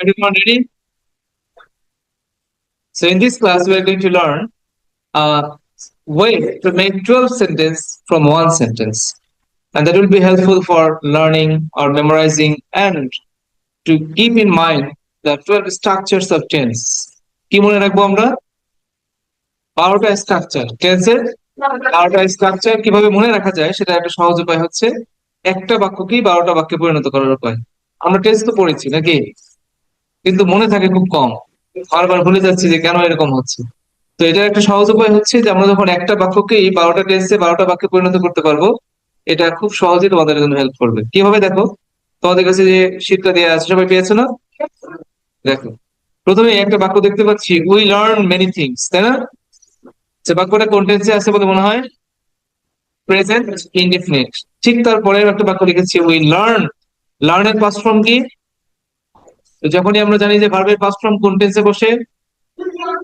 Everyone ready? So in this class, we are going to learn a way to make 12 sentence from one sentence. And that will be helpful for learning or memorizing and to keep in mind the 12 structures of tense. কি মনে রাখব আমরা বারোটা structure টেন্সের বারোটা structure কীভাবে মনে রাখা যায় সেটা একটা সহজ উপায় হচ্ছে একটা বাক্যকেই বারোটা বাক্যে পরিণত করার উপায় আমরা টেন্স তো পড়েছি নাকি কিন্তু মনে থাকে খুব কম। বারবার ভুলে যাচ্ছি যে কেন এরকম হচ্ছে। তো এটার একটা সহজ উপায় হচ্ছে যে আমরা যখন একটা বাক্যকে এই বারোটা টেন্সে বারোটা বাক্যে পরিণত করতে পারব, এটা খুব সহজে তোমাদের জন্য হেল্প করবে। কীভাবে দেখো? তোমাদের কাছে যে শীটটা দেওয়া আছে, সবাই পেয়েছ না? দেখো। প্রথমে একটা বাক্য দেখতে পাচ্ছি উই লার্ন মেনি থিংস তাই না? যে বাক্যটা কোন টেন্সে আছে বলে মনে হয়? প্রেজেন্ট ইনডিফিনিট ঠিক তারপরের একটা বাক্য লিখেছি উই লার্ন লার্নের পাস্ট ফর্ম কি? যখনই আমরা জানি যে ভার্বের পাস্ট ফর্ম কোন টেন্সে বসে?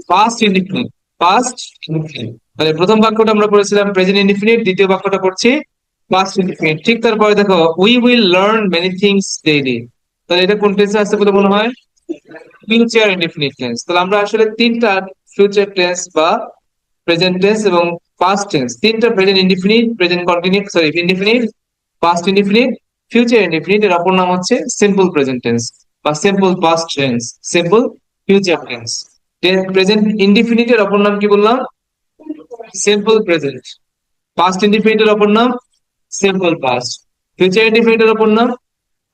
পাস্ট ইনডিফিনিট ইনডিফিনিট তাহলে প্রথম বাক্যটা আমরা পড়েছিলাম প্রেজেন্ট ইনডিফিনিট দ্বিতীয় বাক্যটা পড়ছি পাস্ট ইনডিফিনিট ঠিক তারপরে দেখো we will learn many things daily তাহলে এটা কোন টেন্সে আছে বলে মনে হয়? ফিউচার ইনডিফিনিট টেন্স তাহলে আমরা আসলে তিনটা ফিউচার টেন্স বা প্রেজেন্ট টেন্স এবং পাস্ট টেন্স তিনটা present indefinite present continue sorry indefinite past indefinite future indefinite এর অপর নাম হচ্ছে সিম্পল প্রেজেন্ট টেন্স বা simple past tense simple future tense present indefinite এর অপর নাম কি বললাম? সিম্পল প্রেজেন্ট পাস্ট ইনডিফিনিট এর অপর নাম সিম্পল পাস্ট ফিউচার ইনডিফিনিট এর অপর নাম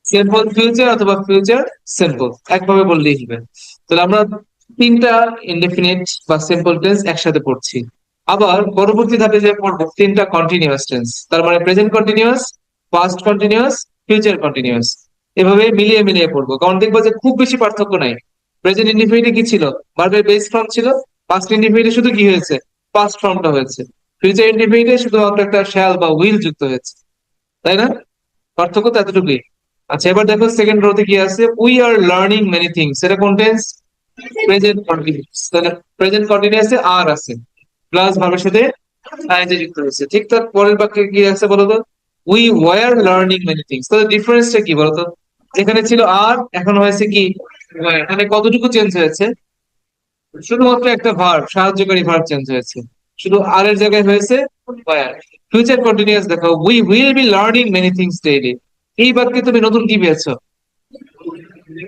সিম্পল ফিউচার অথবা ফিউচার সিম্পল একভাবে বললেই হবে তাহলে আমরা তিনটা ইনডিফিনিট বা সিম্পল টেন্স একসাথে পড়ছি। আবার পরবর্তী ধাপে যে পড়ব, তিনটা কন্টিনিউয়াস টেন্স তার মানে present continuous past continuous future continuous এভাবে মিলিয়ে মিলিয়ে পড়ব। কারণ দেখব যে খুব বেশি পার্থক্য নাই। প্রেজেন্ট ইনডিফিনিটে কি ছিল? ভার্বের বেস ফর্ম ছিল পাস্ট ইনডিফিনিটে শুধু কি হয়েছে? পাস্ট ফর্মটা হয়েছে। ফিউচার ইনডিফিনিটে শুধুমাত্র একটা শ্যাল বা উইল যুক্ত হয়েছে। তাই না? পার্থক্য তো এতটুকুই। আচ্ছা এবার দেখো সেকেন্ড রোতে কি আছে? We are learning many things এটা কোন টেন্স প্রেজেন্ট কন্টিনিউয়াস তাহলে প্রেজেন্ট কন্টিনিউয়াসে আর আছে। প্লাস ভার্বের সাথে আইএনজি যুক্ত হয়েছে। ঠিক তার পরের বাক্যে কি আছে বলো তো we were learning many things তাহলে ডিফারেন্সটা কি বলতো? এখানে ছিল আর, এখন হয়েছে কি? এখানে কতটুকু চেঞ্জ হয়েছে? শুধুমাত্র একটা ভার্ব সাহায্যকারী ভার্ব চেঞ্জ হয়েছে। শুধু আর এর জায়গায় হয়েছে ফিউচার কন্টিনিউয়াস দেখো we will be learning many things daily এই বাক্যে তুমি নতুন কি পেয়েছ?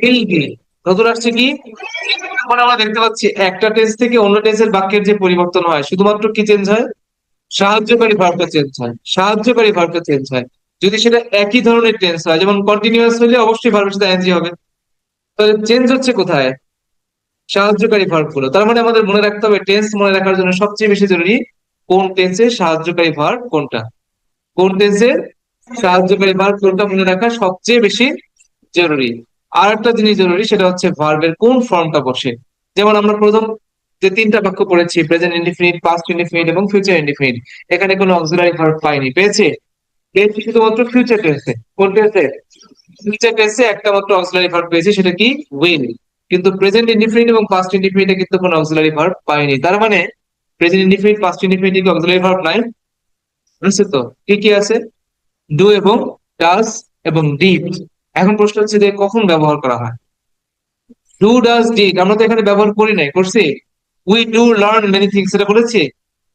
উইল বি নতুন আসছে কি? মানে আমরা দেখতে পাচ্ছি, একটা টেন্স থেকে অন্য টেন্সের বাক্যের যে পরিবর্তন হয়, শুধুমাত্র কি চেঞ্জ হয়? সাহায্যকারী ভার্বটা চেঞ্জ হয়। সাহায্যকারী ভার্বটা চেঞ্জ হয়। যদি সেটা একই ধরনের টেন্স হয়, যেমন কন্টিনিউয়াস হলে অবশ্যই ভার্বের সাথে এনজি হবে। তাহলে চেঞ্জ হচ্ছে কোথায়? সাহায্যকারী ভার্বগুলো। তার মানে আমাদের মনে রাখতে হবে টেন্স মনে রাখার জন্য সবচেয়ে বেশি জরুরি কোন টেন্সের সাহায্যকারী ভার্ব কোনটা। কোন টেন্সের সাহায্যকারী ভার্ব কোনটা মনে রাখা সবচেয়ে বেশি জরুরি। আর একটা জিনিস জরুরি, সেটা হচ্ছে ভার্বের কোন ফর্মটা বসে। যেমন আমরা প্রথম যে তিনটা বাক্য পড়েছি প্রেজেন্ট ইনডিফিনিট পাস্ট ইনডিফিনিট এবং ফিউচার ইনডিফিনিট এখানে কোনো অক্সিলারি ভার্ব পাইনি। পেয়েছে? পেয়েছি শুধুমাত্র ফিউচার টেন্সে কোন টেন্সে ফিউচার টেন্সে একটা মাত্র অক্সিলারি ভার্ব পেয়েছি, সেটা কি? উইল কিন্তু প্রেজেন্ট ইনডিফিনিট এবং পাস্ট ইনডিফিনিটে কিন্তু কোনো অক্সিলারি ভার্ব পাইনি তার মানে প্রেজেন্ট ইনডিফিনিট পাস্ট ইনডিফিনিট কি অক্সিলারি ভার্ব নাই। আছে তো? কি কি আছে? ডু এবং ডাস এবং ডিড এখন প্রশ্ন হচ্ছে যে কখন ব্যবহার করা হয়? ডু ডাস ডিড আমরা তো এখানে ব্যবহার করি নাই, করছি? We do learn many things এটা বলেছি?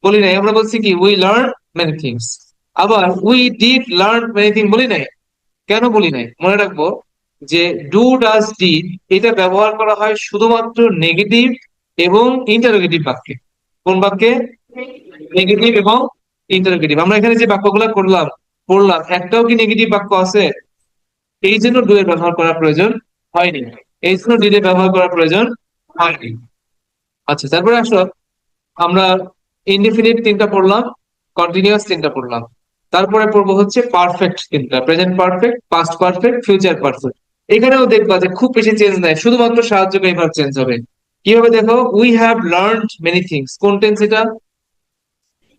বলি নাই। আমরা বলছি কি? উই লার্ন মেনি থিংস আবার we did learn many thing বলি নাই? কেন বলি নাই? মনে রাখব যে ডু ডাস ডিড এটা ব্যবহার করা হয় শুধুমাত্র নেগেটিভ এবং ইন্টারোগেটিভ বাক্যে। কোন বাক্যে? নেগেটিভ এবং ইন্টারোগেটিভ আমরা এখানে যে বাক্যগুলো করলাম, পড়লাম, একটাও কি নেগেটিভ বাক্য আছে? এই জন্য ডু এর ব্যবহার করার প্রয়োজন হয়নি। এই জন্য ডি এর ব্যবহার করার প্রয়োজন হয়নি। আচ্ছা তারপরে আসো। আমরা ইনডিফিনিট তিনটা পড়লাম কন্টিনিউয়াস তিনটা পড়লাম। তারপরে পড়ব হচ্ছে পারফেক্ট তিনটা present perfect past perfect future perfect এখানেও দেখবা যে খুব বেশি চেঞ্জ নাই, শুধুমাত্র সাহায্যকারী ভাব চেঞ্জ হবে। কীভাবে দেখো? We have learn many things কোন টেন্স এটা?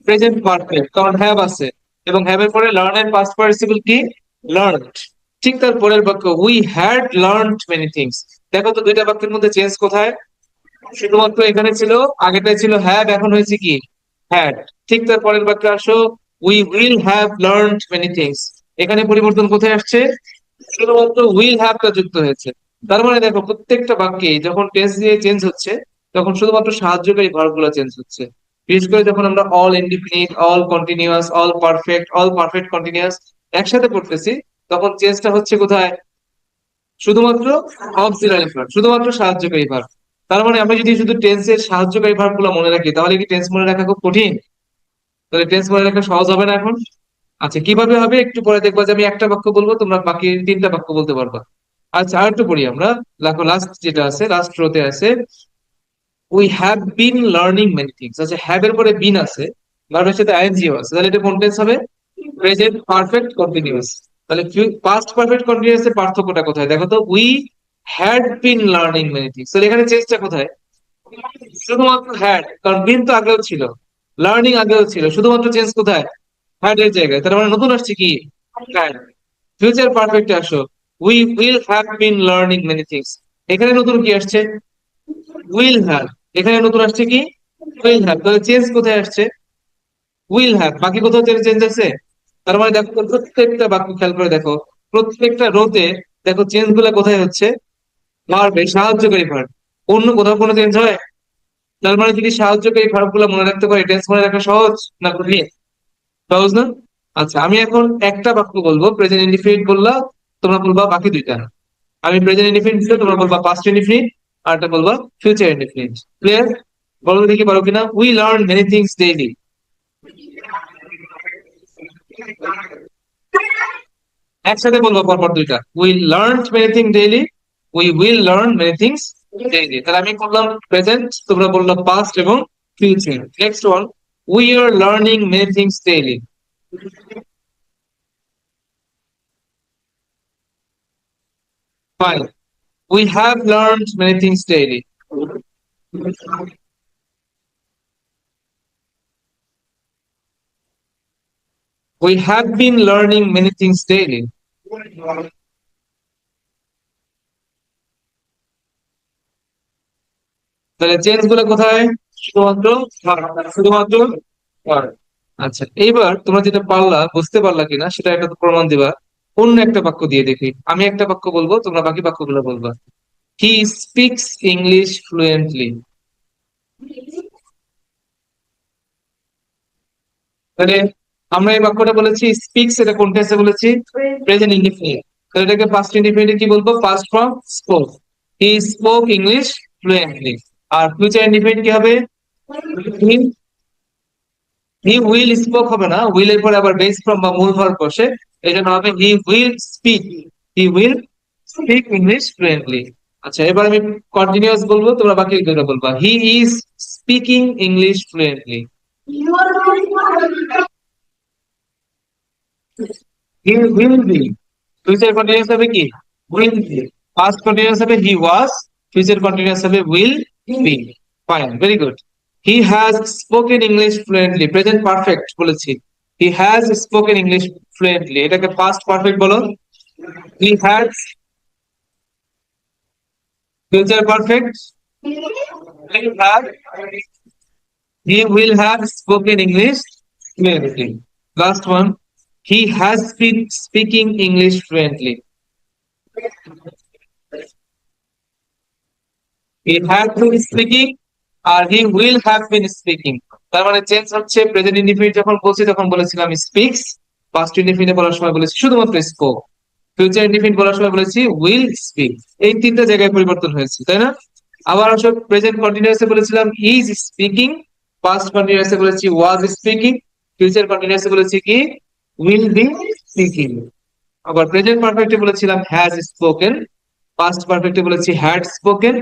প্রেজেন্ট পারফেক্ট কারণ হ্যাভ আছে। এবং হ্যাভ এর পরে লার্ন এর পাস্ট পার্টিসিপল কি? লার্নড ঠিক তার পরের বাক্য we had learn many things দেখো তো দুইটা বাক্যের মধ্যে চেঞ্জ কোথায়? শুধুমাত্র এখানে ছিল আগেটাই ছিল হ্যাভ এখন হয়েছে কি? হ্যাড ঠিক তার পরের বাক্যে আসো। We will have learn many things এখানে পরিবর্তন কোথায় আসছে? শুধুমাত্র উইল হ্যাভটা যুক্ত হয়েছে। তার মানে দেখো, প্রত্যেকটা বাক্যে যখন টেন্স দিয়ে চেঞ্জ হচ্ছে, তখন শুধুমাত্র সাহায্যকারী ভার্বগুলো চেঞ্জ হচ্ছে। বিশেষ করে যখন আমরা all indefinite all continuous all perfect all perfect continuous একসাথে পড়তেছি, তখন চেঞ্জটা হচ্ছে কোথায়? শুধুমাত্র অক্সিলারি ভার্ব শুধুমাত্র সাহায্যকারী ভার্ব তার মানে আমরা যদি শুধু টেন্সের সাহায্যকারী ভার্বগুলো মনে রাখি, তাহলে কি টেন্স মনে রাখা খুব কঠিন? তাহলে টেন্স মনে রাখা সহজ হবে না এখন? আচ্ছা কীভাবে হবে? একটু পরে দেখব যে আমি একটা বাক্য বলব, তোমরা বাকি তিনটা বাক্য বলতে পারবা। আচ্ছা আর একটু পড়ি আমরা। দেখো লাস্ট যেটা আছে লাস্ট রোতে আছে we have been learning many things আচ্ছা হ্যাভ এর পরে বিন আছে ভার্বের সাথে আইএনজিও আছে। তাহলে এটা কোন টেন্স হবে? প্রেজেন্ট পারফেক্ট কন্টিনিউয়াস তাহলে পাস্ট পারফেক্ট কন্টিনিউয়াস এর পার্থক্যটা কোথায়? দেখো তো we had been learning many things তাহলে এখানে চেঞ্জটা কোথায়? শুধুমাত্র হ্যাড কারণ বিন তো আগেও ছিল। লার্নিং আগেও ছিল, শুধুমাত্র চেঞ্জ কোথায়? হ্যাড জায়গায়। তার মানে নতুন আসছে কি? ফিউচার পারফেক্টে আসো। We will have been learning many things এখানে নতুন কি আসছে? উইল হ্যাভ এখানে নতুন আসছে কি? উইল হ্যাভ তাহলে চেঞ্জ কোথায় আসছে? উইল হ্যাভ বাকি কোথাও চেঞ্জ চেঞ্জ আছে? তার মানে দেখো প্রত্যেকটা বাক্য খেয়াল করে দেখো। প্রত্যেকটা রোতে দেখো চেঞ্জগুলা কোথায় হচ্ছে? ভার্বে সাহায্যকারী ভার্ব অন্য কোথাও কোনো চেঞ্জ হয়? তার মানে যদি সাহায্যকারী ভার্বগুলো মনে রাখতে পারে টেন্স মনে রাখা সহজ না কঠিন? সহজ না? আচ্ছা আমি এখন একটা বাক্য বলব প্রেজেন্ট ইনডিফিনিট বললা, তোমরা বলবা বাকি দুইটা। না আমি প্রেজেন্ট ইনডিফিনিট দিলে তোমরা বলবা পাস্ট ইনডিফিনিট আর একটা বলবা ফিউচার ইনডিফিনিট ক্লিয়ার বলো দেখি, পারো কিনা? We learn many things daily একসাথে বলব পরপর দুইটা। We learn many thing daily we will learn many things daily তাহলে আমি করলাম প্রেজেন্ট তোমরা বলল পাস্ট এবং future next one we are learning many things daily Fine. We have learned many things daily. We have been learning many things daily. তাহলে চেঞ্জগুলো কোথায়? শুধুমাত্র শুধুমাত্র আচ্ছা এইবার তোমরা যেটা পারলা, বুঝতে পারলা কিনা, সেটা একটা প্রমাণ দিবা। অন্য একটা বাক্য দিয়ে দেখি। আমি একটা বাক্য বলব, তোমরা বাকি বাক্যগুলো বলবা। হি স্পিক্স ইংলিশ ফ্লুয়েন্টলি তাহলে আমরা এই বাক্যটা বলেছি স্পিক্স এটা কোন টেন্সে বলেছি? প্রেজেন্ট ইনডিফিনিট তাহলে এটাকে পাস্ট ইনডিফিনিট কি বলব? Past form spoke he spoke English fluently R future indefinite কি হবে? হি উইল স্পোক হবে না উইল এর পরে আবার বেস ফর্ম বা মূল ভার্ব বসে এই জন্য হবে he will speak he will speak English fluently আচ্ছা এবার আমি কন্টিনিউয়াস বলব, তোমরা বাকি দুটো বলবা। He is speaking English fluently he will be future continuous হবে কি? উইল বি পাস্ট কন্টিনিউয়াস হবে হি ওয়াজ ফিউচার কন্টিনিউয়াস হবে will be fine very good he has spoken English fluently present perfect বলেছি। He has spoken English fluently এটাকে past perfect বলো। He has future perfect he will have spoken English fluently last one he has been speaking English fluently he speaking R he will have speaking তার মানে change হচ্ছে present indefinite যখন বলছি, তখন বলেছিলাম speaks past indefinite বলার সময় বলেছি, শুধুমাত্র স্পোক ফিউচার ইনডিফিনিট বলার সময় বলেছি উইল স্পিক এই তিনটা জায়গায় পরিবর্তন হয়েছে, তাই না? আবার আসলে প্রেজেন্ট কন্টিনিউয়াসে বলেছিলাম ইজ স্পিকিং পাস্ট কন্টিনিউয়াসে বলেছি ওয়াজ স্পিকিং ফিউচার কন্টিনিউয়াসে বলেছি কি উইল বি স্পিকিং আবার প্রেজেন্ট পারফেক্টে বলেছিলাম হ্যাজ স্পোকেন পাস্ট পারফেক্টে বলেছি হ্যাড স্পোকেন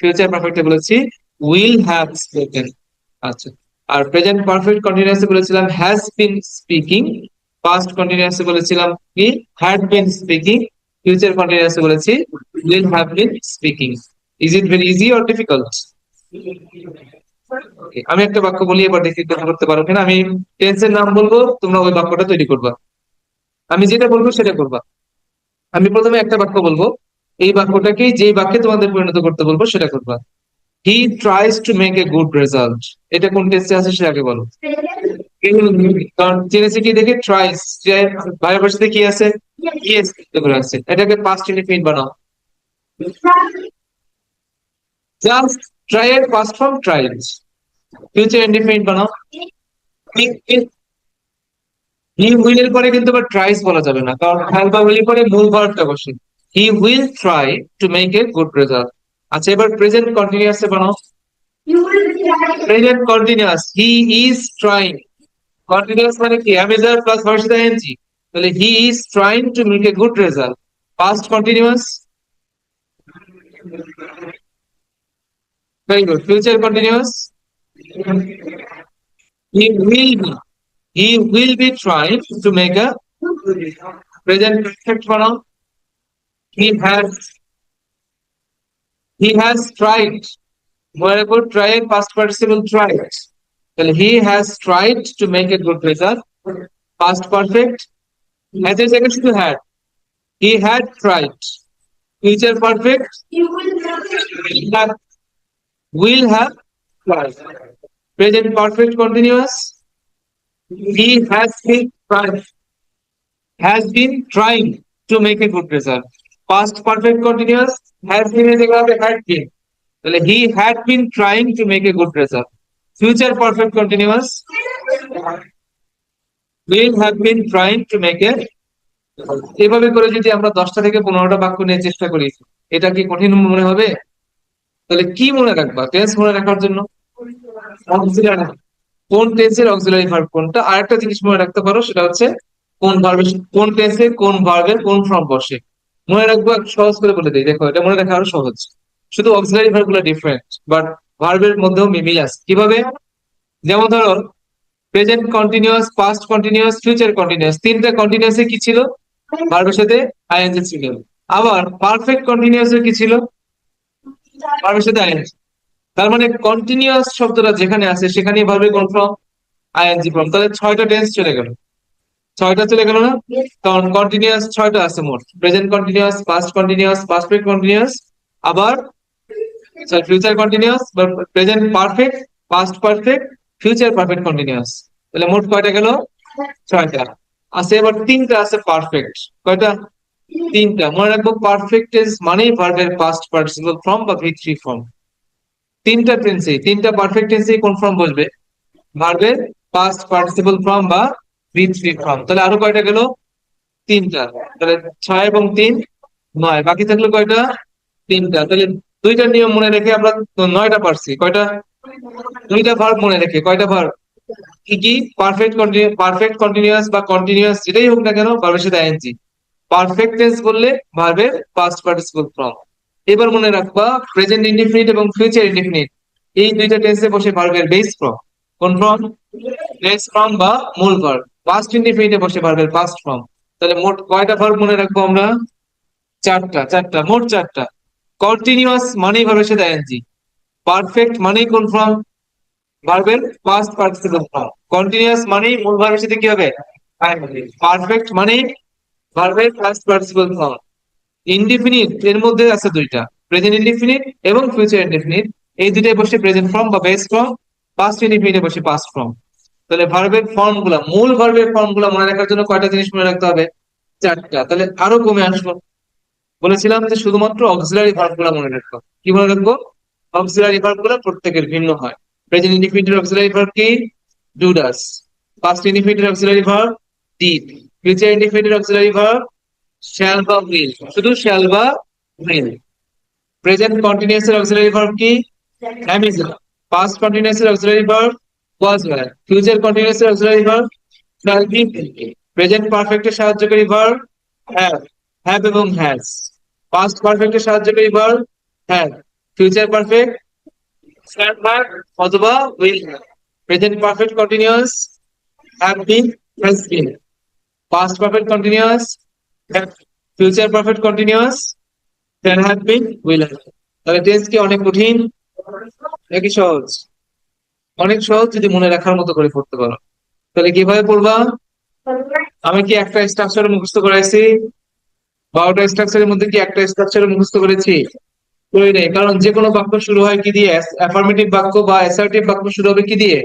ফিউচার পারফেক্টে বলেছি উইল হ্যাভ স্পোকেন আচ্ছা আর প্রেজেন্ট পারফেক্ট কন্টিনিউয়াসে বলেছিলাম হ্যাজ বিন স্পিকিং পাস্ট কন্টিনিউয়াসে বলেছিলাম কি? হ্যাড বিন স্পিকিং ফিউচার কন্টিনিউয়াসে বলেছি will have been speaking is it very easy or difficult আমি একটা বাক্য বলি, এবার দেখি কথা করতে পারো কিনা। আমি টেন্সের নাম বলব, তোমরা ওই বাক্যটা তৈরি করবা। আমি যেটা বলব সেটা করবা। আমি প্রথমে একটা বাক্য বলব। এই বাক্যটাকে যে বাক্যে তোমাদের পরিণত করতে বলব সেটা করবা। He tries to make a good result এটা কোন টেস্টে আছে সেটা আগে বলো। কারণ জেনেছি কি দেখে? ট্রাইস বাইরের পাশে কি আছে? এটাকে পাস্ট ইনডিফিনিট বানাও। জাস্ট ট্রাই এর past form tried future indefinite বানাও। হি উইল এর পরে কিন্তু আবার ট্রাইস বলা যাবে না। কারণ হ্যাল বা উইল পরে মূল ভার্বটা বসে। He will try to make a good result আচ্ছা এবার প্রেজেন্ট কন্টিনিউয়াস বানাও। Present continuous he is trying continuous মানে কি? যার প্লাস ভার্ব এনজি তাহলে he is trying to make a good result past continuous Very good. Future continuous. He will be. He will be trying to make a present perfect pronoun. He has. He has tried. Wherever try past participle tried. Well, he has tried to make a good result. Past perfect. Has a second to had. He had tried. Future perfect. He had will have tried. Present perfect continuous. He has been trying. Has been trying to make a good result. Past perfect continuous has been এর জায়গায় হবে had been. তাহলে he had been trying to make a good result. Future perfect continuous will have been trying to make a এভাবে করে যদি আমরা দশটা থেকে পনেরোটা বাক্য নিয়ে চেষ্টা করি, এটা কি কঠিন মনে হবে? তাহলে কি মনে রাখবা? টেন্স মনে রাখার জন্য? কোন টেন্সের অক্সিলারি ভার্ব কোনটা? আরেকটা জিনিস মনে রাখতে পারো, সেটা হচ্ছে কোন ভার্বের কোন টেন্সে কোন ভার্বের কোন ফর্ম বসে? মনে রাখব সহজ করে বলে দিই। দেখো, এটা মনে রাখা আরও সহজ। শুধু অক্সিলারি ভার্বগুলো ডিফারেন্ট বাট ভার্বের মধ্যেও মিল আছে। কীভাবে? যেমন ধরো present continuous past continuous future continuous তিনটা কন্টিনিউয়াসে কি ছিল? ভার্বের সাথে আইএনজি ছিল। আবার পারফেক্ট কন্টিনিউয়াস কি ছিল? ভার্বের সাথে আইএনজি তার মানে কন্টিনিউয়াস শব্দটা যেখানে আছে, সেখানেই ভার্বে কোন ফর্ম আইএনজি ফর্ম তাহলে ছয়টা টেন্স চলে গেল। ছয়টা চলে গেল না? কারণ কন্টিনিউয়াস ছয়টা আছে মোট। Present continuous past continuous perfect continuous আবার sorry future continuous present perfect past perfect future perfect continuous তাহলে মোট কয়টা গেল? ছয়টা। আছে এবার তিনটা আছে পারফেক্ট কয়টা? তিনটা। মনে রাখব পারফেক্ট টেন্স মানেই ভার্বের পাস্ট পার্টিসিপল ফর্ম বা ভি থ্রি ফর্ম তিনটা টেন্সে তিনটা পারফেক্ট টেন্সে কোন ফর্ম বসবে? ভার্বের পাস্ট পার্টিসিপল ফর্ম বা ভি থ্রি ফর্ম তাহলে আরও কয়টা গেল? তিনটা তাহলে ছয় এবং তিন, নয়। বাকি থাকল কয়টা? তিনটা। তাহলে দুইটা নিয়ম মনে রেখে আমরা নয়টা পারছি। কয়টা? দুইটা ভার্ব মনে রেখে। কয়টা ভার্ব কি কি? পারফেক্ট পারফেক্ট কন্টিনিউয়াস বা কন্টিনিউয়াস যেটাই হোক না কেন ভার্বের সাথে আইএনজি পারফেক্ট টেন্স বললে ভার্বের পাস্ট পার্টিসিপল ফর্ম এবার মনে রাখবা প্রেজেন্ট ইনডিফিনিট এবং ফিউচার ইনডিফিনিট এই দুইটা টেন্সে বসে ভার্বের বেস ফর্ম কোন ফর্ম বেস ফর্ম বা মূল ভার্ব পাস্ট ইনডিফিনিটে বসে ভার্বের পাস্ট ফর্ম তাহলে মোট কয়টা ভার্ব মনে রাখব আমরা? চারটা চারটা, মোট চারটা। কন্টিনিউয়াস মানেই ভার্বের সাথে আইএনজি পারফেক্ট মানেই কোন ফর্ম ভার্বের পাস্ট পার্টিসিপল ফর্ম কন্টিনিউয়াস মানেই মূল ভার্বের সাথে কি হবে? পারফেক্ট মানেই ভার্বের পাস্ট পার্টিসিপল ফর্ম ইনডিফিনিট এর মধ্যে আছে দুইটা। প্রেজেন্ট ইনডিফিনিট এবং ফিউচার ইনডিফিনিট এই দুইটাই বসে প্রেজেন্ট ফর্ম বা বেস্ট ফর্ম পাস্ট ইনডিফিনিটে বসে পাস্ট ফর্ম তাহলে ভার্বের ফর্মগুলা মূল ভার্বের ফর্মগুলা মনে রাখার জন্য কয়টা জিনিস মনে রাখতে হবে? চারটা। তাহলে আরও কমে আসব। বলেছিলাম যে শুধুমাত্র অক্সিলারি ভার্বগুলা মনে রাখব। কি মনে রাখব? অক্সিলারি ভার্বগুলা প্রত্যেকের ভিন্ন হয়। প্রেজেন্ট ইনডিফিনিটের অক্সিলারি ভার্ব কি? ডু ডাস পাস্ট ইনডিফিনিটের অক্সিলারি ভার্ব ডিড ফিউচার ইনডিফিনিটের অক্সিলারি ভার্ব shall বা will. শুধু shall বা will. প্রেজেন্ট কন্টিনিউয়াস এর অক্সিলারি ভার্ব কি? Is পাস্ট কন্টিনিউয়াস এর auxiliary verb was were future continuous এর auxiliary verb shall be present perfect এর সাহায্যকারী ভার্ব have have এবং has পাস্ট পারফেক্ট এর সাহায্যকারী verb have future perfect shall have অথবা have present perfect have been has been past perfect continuous have future perfect continuous can have been will have তাহলে tense কি অনেক কঠিন নাকি সহজ অনেক সহজ যদি মনে রাখার মতো করে পড়তে পারো। তাহলে কীভাবে পড়বা? আমি কি একটা স্ট্রাকচার মুখস্থ করাইছি? বারোটা স্ট্রাকচারের মধ্যে কি একটা স্ট্রাকচার মুখস্থ করেছি? করি কারণ যে কোনো বাক্য শুরু হয় কি দিয়ে? অ্যাফার্মেটিভ বাক্য বা অ্যাসার্টিভ বাক্য শুরু হবে কি দিয়ে?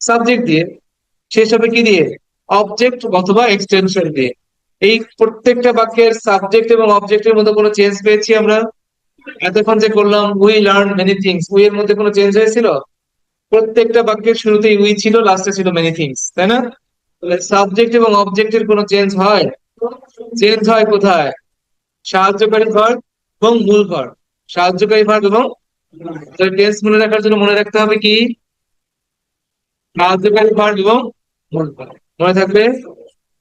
সাবজেক্ট দিয়ে। শেষ হবে কি দিয়ে? অবজেক্ট অথবা এক্সটেনশন দিয়ে। এই প্রত্যেকটা বাক্যের সাবজেক্ট এবং অবজেক্টের মধ্যে কোনো চেঞ্জ পেয়েছি আমরা? এতক্ষণ যে করলাম we learn many things we এর মধ্যে কোনো চেঞ্জ হয়েছিল? প্রত্যেকটা বাক্যের শুরুতেই উই ছিল, লাস্টে ছিল মেনি থিংস তাই না? সাবজেক্ট এবং অবজেক্টের কোনো চেঞ্জ হয়? চেঞ্জ হয় কোথায়? সাহায্যকারী ভার্ব এবং মূল ভার্ব সাহায্যকারী ভার্ব এবং টেন্স মনে রাখার জন্য মনে রাখতে হবে কি? সাহায্যকারী ভার্ব এবং মূল ভার্ব মনে থাকবে?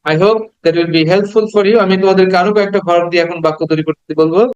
I hope that will be helpful for you আমি তোমাদেরকে আরও কয়েকটা ভার্ব দিয়ে এখন বাক্য তৈরি করতে বলব।